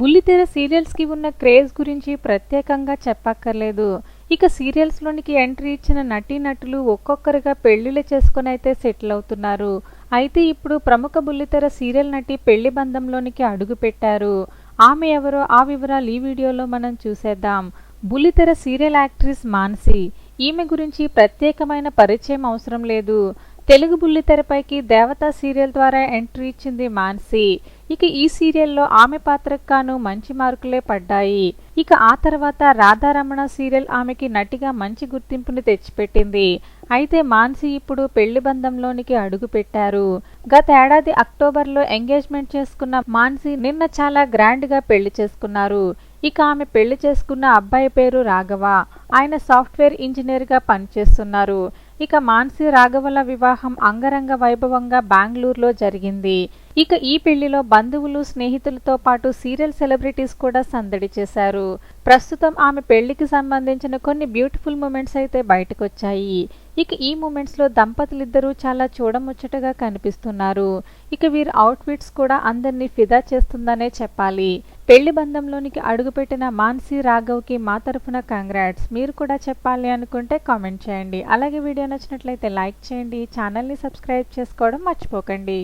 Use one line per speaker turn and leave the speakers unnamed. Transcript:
బుల్లితెర సీరియల్స్కి ఉన్న క్రేజ్ గురించి ప్రత్యేకంగా చెప్పక్కర్లేదు. ఇక సీరియల్స్లోనికి ఎంట్రీ ఇచ్చిన నటీనటులు ఒక్కొక్కరుగా పెళ్ళిళ్ళు చేసుకుని అయితే సెటిల్ అవుతున్నారు. అయితే ఇప్పుడు ప్రముఖ బుల్లితెర సీరియల్ నటి పెళ్ళి బంధంలోనికి అడుగు పెట్టారు. ఆమె ఎవరో ఆ వివరాలు ఈ వీడియోలో మనం చూసేద్దాం. బుల్లితెర సీరియల్ యాక్ట్రెస్ మాన్సి. ఈమె గురించి ప్రత్యేకమైన పరిచయం అవసరం లేదు. తెలుగు బుల్లితెరపైకి దేవతా సీరియల్ ద్వారా ఎంట్రీ ఇచ్చింది మాన్సి. ఇక ఈ సీరియల్లో ఆమె పాత్రకు గాను మంచి మార్కులే పడ్డాయి. ఇక ఆ తర్వాత రాధారమణ సీరియల్ ఆమెకి నటిగా మంచి గుర్తింపుని తెచ్చిపెట్టింది. అయితే మాన్సి ఇప్పుడు పెళ్ళి బంధంలోనికి అడుగు పెట్టారు. గత ఏడాది అక్టోబర్లో ఎంగేజ్మెంట్ చేసుకున్న మాన్సి నిన్న చాలా గ్రాండ్గా పెళ్ళి చేసుకున్నారు. ఇక ఆమె పెళ్ళి చేసుకున్న అబ్బాయి పేరు రాఘవ. ఆయన సాఫ్ట్వేర్ ఇంజనీర్గా పనిచేస్తున్నారు. ఇక మాన్సీ రాఘవల వివాహం అంగరంగ వైభవంగా బెంగళూరులో జరిగింది. ఇక ఈ పెళ్ళిలో బంధువులు స్నేహితులతో పాటు సీరియల్ సెలబ్రిటీస్ కూడా సందడి చేశారు. ప్రస్తుతం ఆమె పెళ్ళికి సంబంధించిన కొన్ని బ్యూటిఫుల్ మూమెంట్స్ అయితే బయటకొచ్చాయి. ఇక ఈ మూమెంట్స్లో దంపతులిద్దరూ చాలా చూడముచ్చటగా కనిపిస్తున్నారు. ఇక వీరి అవుట్ఫిట్స్ కూడా అందరినీ ఫిదా చేస్తుందనే చెప్పాలి. పెళ్ళి బంధంలోనికి అడుగుపెట్టిన మాన్సీ రాఘవ్కి మా తరఫున కంగ్రాట్స్ మీరు కూడా చెప్పాలి అనుకుంటే కామెంట్ చేయండి. అలాగే వీడియో నచ్చినట్లయితే లైక్ చేయండి. ఛానల్ని సబ్స్క్రైబ్ చేసుకోవడం మర్చిపోకండి.